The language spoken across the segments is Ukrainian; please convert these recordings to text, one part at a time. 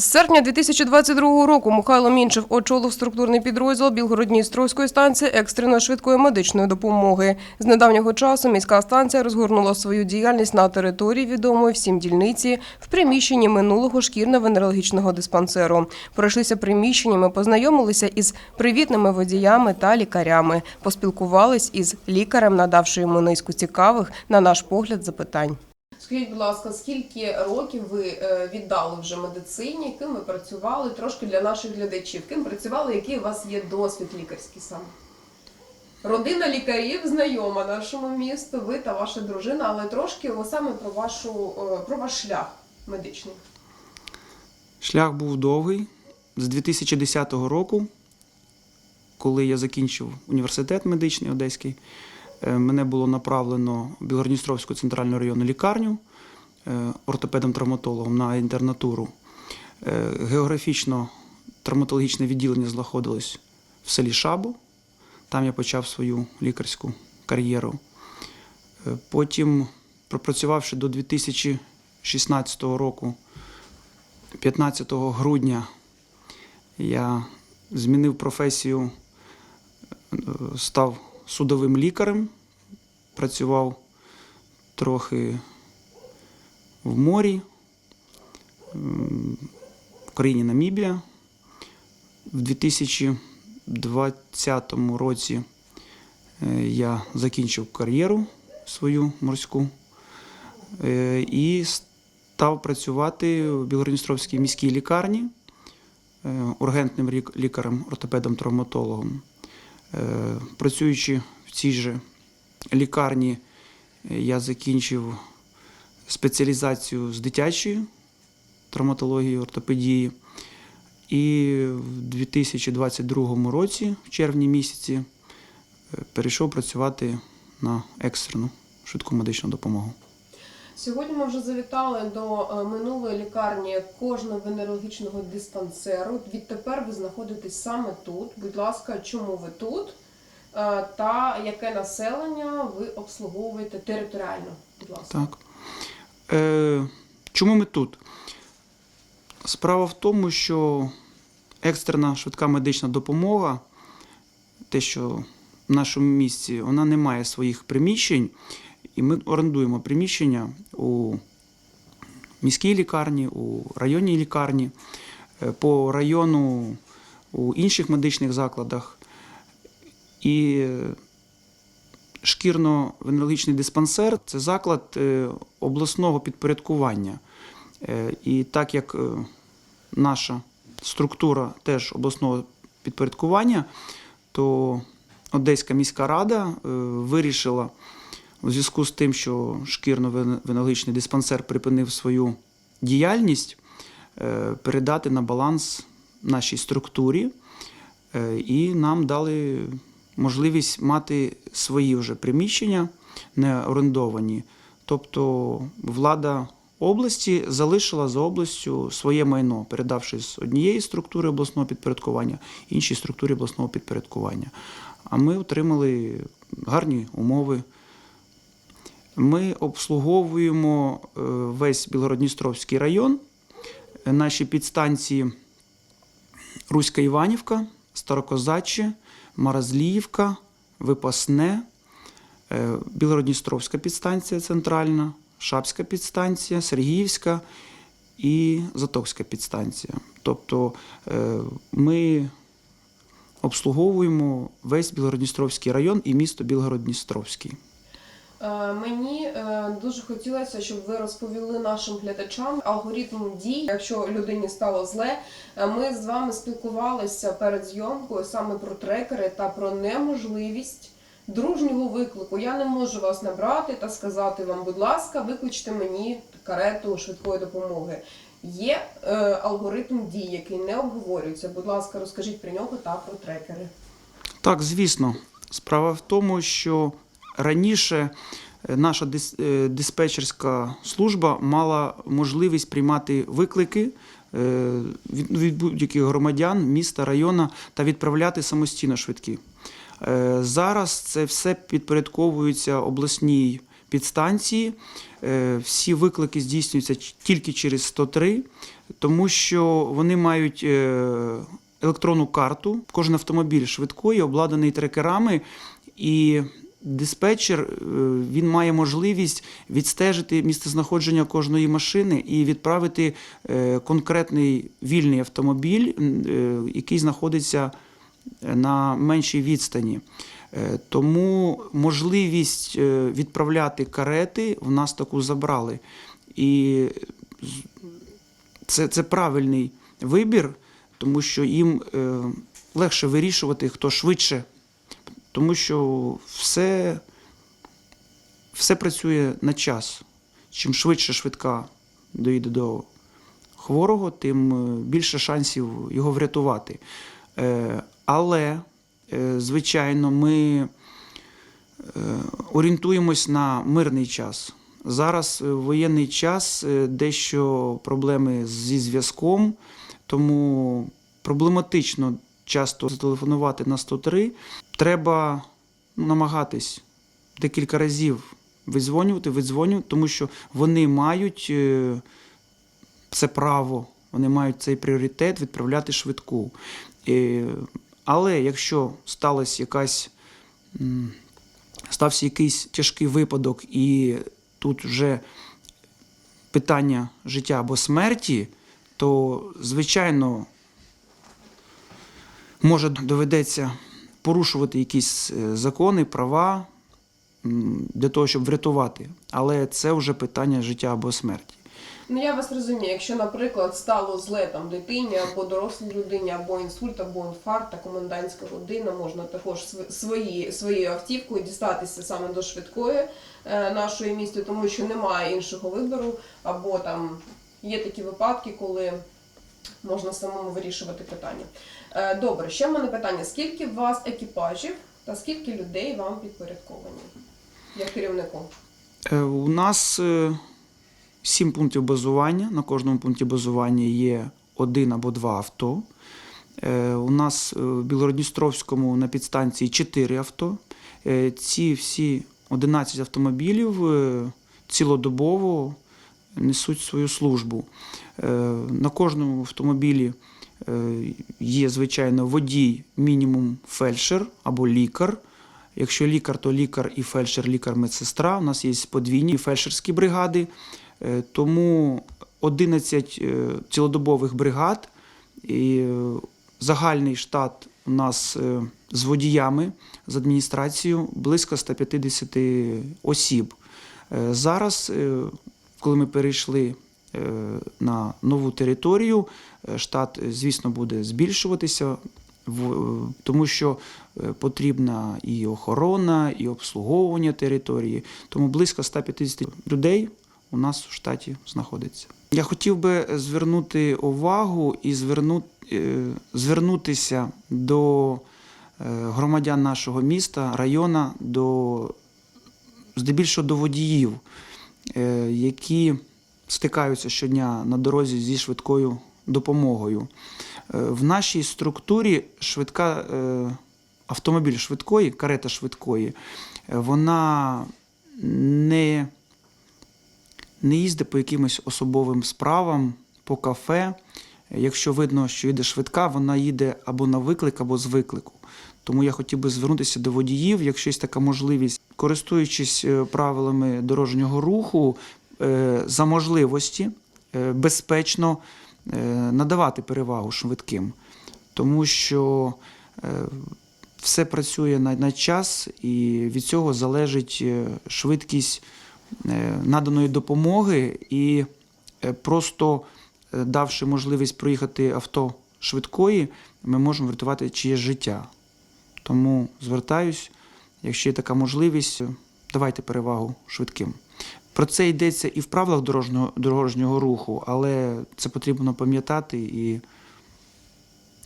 З серпня 2022 року Михайло Мінчев очолив структурний підрозділ Білгород-Дністровської станції екстреної швидкої медичної допомоги. З недавнього часу міська станція розгорнула свою діяльність на території відомої всім дільниці в приміщенні минулого шкірно-венерологічного диспансеру. Пройшлися приміщеннями, познайомилися із привітними водіями та лікарями, поспілкувались із лікарем, надавши йому низку цікавих, на наш погляд, запитань. Скажіть, будь ласка, скільки років ви е, віддали вже медицині, ким ви працювали? Трошки для наших глядачів. Ким працювали, який у вас є досвід лікарський саме? Родина лікарів знайома нашому місту, ви та ваша дружина, але трошки саме про вашу про ваш шлях медичний. Шлях був довгий. З 2010 року, коли я закінчив університет медичний одеський, мене було направлено в Білгородністровську центральну районну лікарню е, ортопедом-травматологом на інтернатуру. Е, Географічно травматологічне відділення знаходилось в селі Шабу. Там я почав свою лікарську кар'єру. Е, Потім, пропрацювавши до 2016 року, 15 грудня я змінив професію, е, став судовим лікарем, працював трохи в морі, в країні Намібія. В 2020 році е, я закінчив кар'єру свою морську е, і став працювати в Білгородністровській міській лікарні е, ургентним лікарем, ортопедом-травматологом. Е, Працюючи в цій же лікарні, е, я закінчив спеціалізацію з дитячої травматології, ортопедії. І в 2022 році, в червні місяці, е, перейшов працювати на екстрену швидку медичну допомогу. Сьогодні ми вже завітали до е, минулої лікарні кожного венерологічного диспансеру. Відтепер ви знаходитесь саме тут. Будь ласка, чому ви тут? Е, Та яке населення ви обслуговуєте територіально? Будь ласка. Так. Е, чому ми тут? Справа в тому, що екстрена швидка медична допомога, те, що в нашому місті, вона не має своїх приміщень, і ми орендуємо приміщення у міській лікарні, у районній лікарні, е, по району у інших медичних закладах. І е, шкірно-венерологічний диспансер це заклад е, обласного підпорядкування. І так як наша структура теж обласного підпорядкування, то Одеська міська рада вирішила у зв'язку з тим, що шкірно-венерологічний диспансер припинив свою діяльність, е, передати на баланс нашій структурі. Е, І нам дали можливість мати свої вже приміщення, не орендовані. Тобто влада області залишила за областю своє майно, передавши з однієї структури обласного підпорядкування іншій структурі обласного підпорядкування. А ми отримали гарні умови. Ми обслуговуємо е, весь Білгородністровський район. Наші підстанції Руська Іванівка, Старокозачче, Маразліївка, Випасне, е, Білгородністровська підстанція центральна, Шапська підстанція, Сергіївська і Затокська підстанція. Тобто е, ми обслуговуємо весь Білгородністровський район і місто Білгород-Дністровський. Е, Мені е, дуже хотілося, щоб ви розповіли нашим глядачам алгоритм дій, якщо людині стало зле. Е, Ми з вами спілкувалися перед зйомкою саме про трекери та про неможливість дружнього виклику. Я не можу вас набрати та сказати вам, будь ласка, викличте мені карету швидкої допомоги. Є е, алгоритм дій, який не обговорюється. Будь ласка, розкажіть про нього та про трекери. Так, звісно. Справа в тому, що раніше е, наша е, диспетчерська служба мала можливість приймати виклики е, від будь-яких громадян, міста, району та відправляти самостійно швидкі. Зараз це все підпорядковується обласній підстанції. Всі виклики здійснюються тільки через 103, тому що вони мають електронну карту. Кожен автомобіль швидкої обладнаний трекерами, і диспетчер е, він має можливість відстежити місцезнаходження кожної машини і відправити е, конкретний вільний автомобіль, е, який знаходиться на меншій відстані. Тому можливість відправляти карети в нас таку забрали. І це, це правильний вибір, тому що їм легше вирішувати, хто швидше, тому що все, все працює на час. Чим швидше швидка доїде до хворого, тим е, більше шансів його врятувати. Е, Але, е, звичайно, ми орієнтуємось на мирний час. Зараз воєнний час, дещо проблеми зі зв'язком, тому проблематично часто зателефонувати на 103. Треба намагатись декілька разів видзвонювати, видзвонювати, тому що вони мають е, це право, вони мають цей пріоритет відправляти швидку. Е, Але якщо сталася якась стався якийсь тяжкий випадок, і тут вже питання життя або смерті, то, звичайно, може доведеться порушувати якісь е, закони, права для того, щоб врятувати. Але це вже питання життя або смерті. Ну я вас розумію, якщо, наприклад, стало зле там дитині або дорослій людині, або інсульт, або інфаркт, та комендантська година, можна також свої, своєю автівкою дістатися саме до швидкої е, нашої місті, тому що немає іншого вибору, або там є такі випадки, коли можна самому вирішувати питання. Е, добре, ще в мене питання: скільки у вас екіпажів та скільки людей вам підпорядковані як керівнику? Е, У нас е, сім пунктів базування. На кожному пункті базування є один або два авто. У нас в Білородністровському на підстанції чотири авто. Ці всі 11 автомобілів цілодобово несуть свою службу. Е, На кожному автомобілі е, є, звичайно, водій, мінімум фельдшер або лікар. Якщо лікар, то лікар і фельдшер, лікар-медсестра. У нас є подвійні фельдшерські бригади. Е, Тому 11 е, цілодобових бригад. І загальний штат у нас з водіями, з адміністрацією близько 150 осіб. Зараз, коли ми перейшли е, на нову територію, е, штат, е, звісно, буде збільшуватися, тому що потрібна і охорона, і обслуговування території. Тому близько 150 людей у нас в штаті знаходиться. Я хотів би звернути увагу і зверну, звернутися до громадян нашого міста, району, до, здебільшого до водіїв, які стикаються щодня на дорозі зі швидкою допомогою. Е, В нашій структурі швидка е, автомобіль швидкої, карета швидкої, е, вона не, не їздить по якимось особовим справам, по кафе. Якщо видно, що йде швидка, вона їде або на виклик, або з виклику. Тому я хотів би звернутися до водіїв, якщо є така можливість, користуючись е, правилами дорожнього руху, е, за можливості е, безпечно надавати перевагу швидким, тому що все працює на, час, і від цього залежить швидкість наданої допомоги, і просто давши можливість проїхати авто швидкої, ми можемо врятувати чиєсь життя. Тому звертаюсь, якщо є така можливість, давайте перевагу швидким. Про це йдеться і в правилах дорожнього, дорожнього руху, але це потрібно пам'ятати і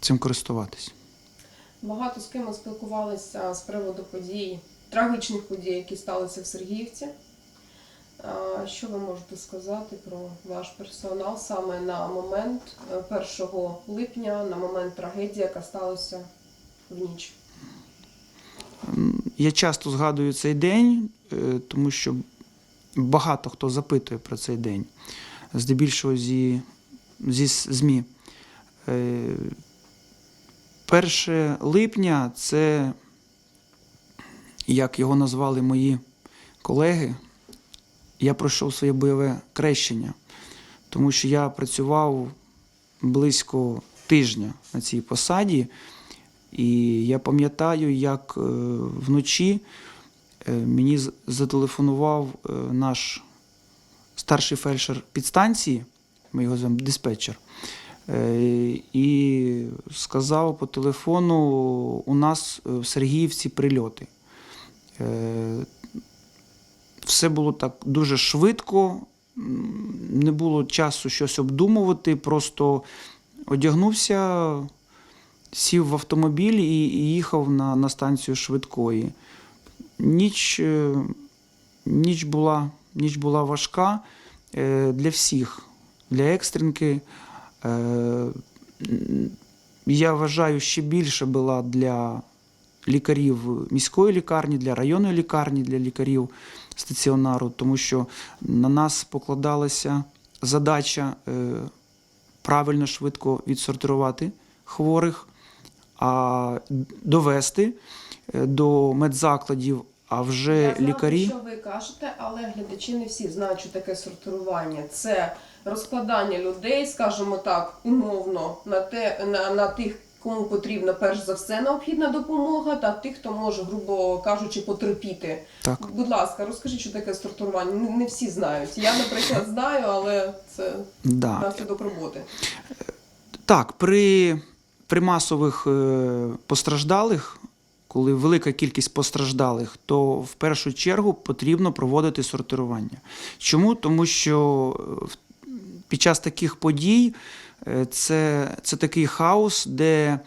цим користуватись. Багато з ким ми спілкувалися з приводу подій, трагічних подій, які сталися в Сергіївці. Що ви можете сказати про ваш персонал саме на момент е, 1 липня, на момент трагедії, яка сталася в ніч? Я часто згадую цей день, е, тому що багато хто запитує про цей день, здебільшого зі, зі ЗМІ. Е, 1 липня це, як його назвали мої колеги, я пройшов своє бойове крещення, тому що я працював близько тижня на цій посаді, і я пам'ятаю, як е, вночі е, мені зателефонував е, наш старший фельдшер підстанції, ми його звемо диспетчер, і сказав по телефону: у нас в Сергіївці прильоти. Все було так дуже швидко, не було часу щось обдумувати, просто одягнувся, сів в автомобіль і, їхав на, на станцію швидкої. Ніч, е, ніч, була, ніч була важка е, для всіх, для екстренки. Е, Я вважаю, ще більше була для лікарів міської лікарні, для районної лікарні, для лікарів стаціонару, тому що на нас покладалася задача правильно швидко відсортувати хворих, а довести е, до медзакладів, а вже Я знаю, лікарі. що ви кажете, але глядачі не всі знають, що таке сортування. Це розкладання людей, скажімо так, умовно, на, те, на, на тих, кому потрібна перш за все необхідна допомога, та тих, хто може, грубо кажучи, потерпіти. Так. Будь ласка, розкажіть, що таке сортування. Не, не всі знають. Я, наприклад, знаю, але це Да. наслідок роботи. Так, при, при масових е, постраждалих, коли велика кількість постраждалих, то в першу чергу потрібно проводити сортирування. Чому? Тому що е, під час таких подій е, це, це такий хаос, де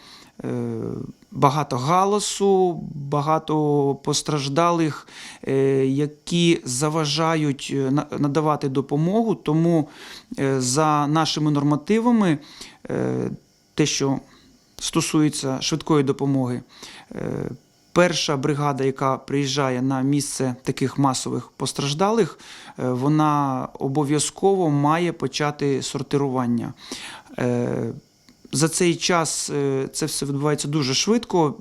багато галасу, багато постраждалих, які заважають на- надавати допомогу. Тому за нашими нормативами, те, що стосується швидкої допомоги, е, перша бригада, яка приїжджає на місце таких масових постраждалих, е, вона обов'язково має почати сортирування. Е, За цей час це все відбувається дуже швидко.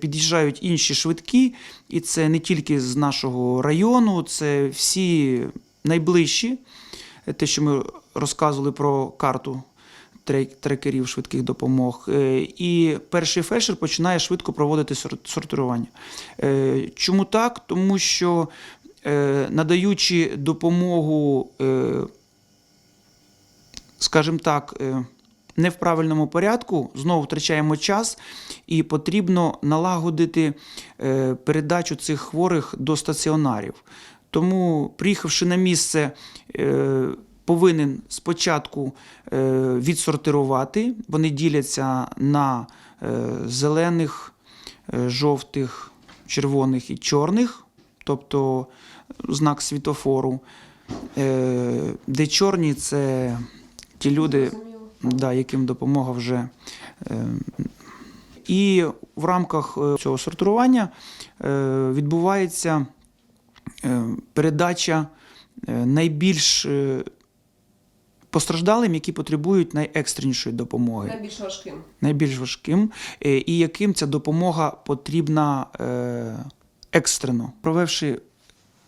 Під'їжджають інші швидкі, і це не тільки з нашого району, це всі найближчі. Те, що ми розказували про карту трекерів швидких допомог. Е, І перший фельдшер починає швидко проводити сор- сортирування. Е, Чому так? Тому що е, надаючи допомогу, скажімо так, не в правильному порядку, знову втрачаємо час, і потрібно налагодити передачу цих хворих до стаціонарів. Тому, приїхавши на місце, повинен спочатку е, відсортирувати. Вони діляться на е, зелених, е, жовтих, червоних і чорних, тобто знак світофору. Де чорні це ті люди, да, яким допомога вже. І в рамках цього сортування відбувається передача найбільш постраждалим, які потребують найекстренішої допомоги Найбільш важким. найбільш важким, е, і яким ця допомога потрібна е, екстрено. Провівши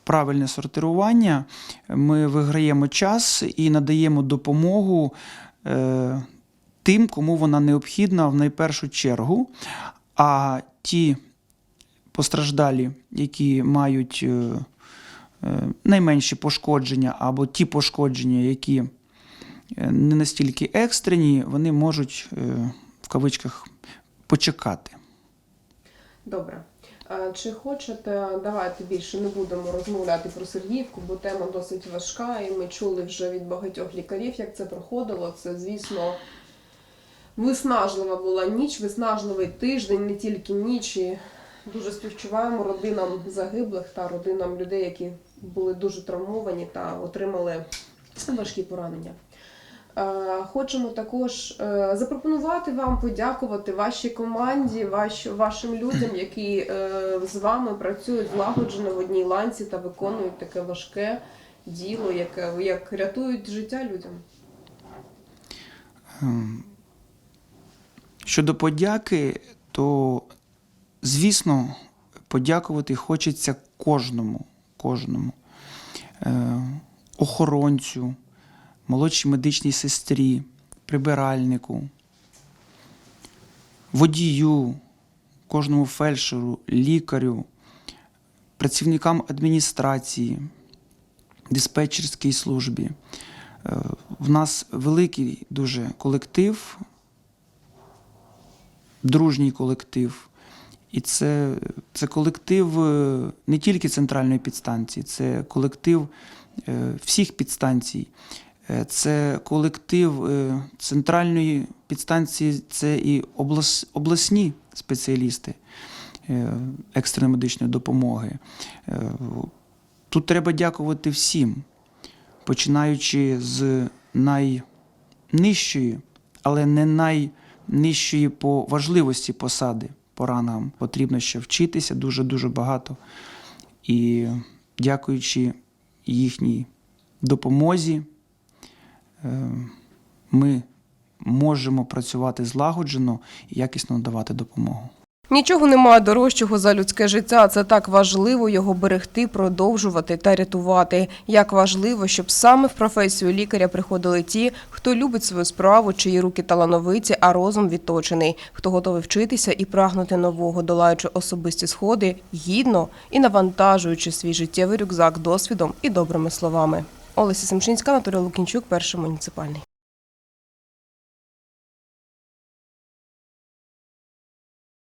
правильне сортирування, ми виграємо час і надаємо допомогу е, тим, кому вона необхідна в найпершу чергу. А ті постраждалі, які мають е, найменші пошкодження, або ті пошкодження, які не настільки екстрені, вони можуть е, в кавичках почекати. Добре. Чи хочете, давайте більше не будемо розмовляти про Сергіївку, бо тема досить важка, і ми чули вже від багатьох лікарів, як це проходило. Це, звісно, виснажлива була ніч, виснажливий тиждень, не тільки ніч. І дуже співчуваємо родинам загиблих та родинам людей, які були дуже травмовані та отримали важкі поранення. Е, Хочемо також е, запропонувати вам подякувати вашій команді, ваш, вашим людям, які е, з вами працюють злагоджено в одній ланці та виконують таке важке діло, яке як рятують життя людям. Ем, Щодо подяки, то, звісно, подякувати хочеться кожному, кожному. Охоронцю, молодшій медичній сестрі, прибиральнику, водію, кожному фельдшеру, лікарю, працівникам адміністрації, диспетчерській службі. Е, В нас великий дуже колектив, дружній колектив. І це, це колектив е, не тільки центральної підстанції, це колектив е, всіх підстанцій. Е, Це колектив е, центральної підстанції, це і облас, обласні спеціалісти е, екстреної медичної допомоги. Тут треба дякувати всім, починаючи з найнижчої, але не найнижчої по важливості посади по рангам. Потрібно ще вчитися дуже-дуже багато. І дякуючи їхній допомозі, ми можемо працювати злагоджено і якісно надавати допомогу. Нічого немає дорожчого за людське життя. Це так важливо його берегти, продовжувати та рятувати. Як важливо, щоб саме в професію лікаря приходили ті, хто любить свою справу, чиї руки талановиті, а розум відточений, хто готовий вчитися і прагнути нового, долаючи особисті сходи гідно і навантажуючи свій життєвий рюкзак досвідом і добрими словами. Олеся Семчинська, Анатолій Лукінчук, перший муніципальний.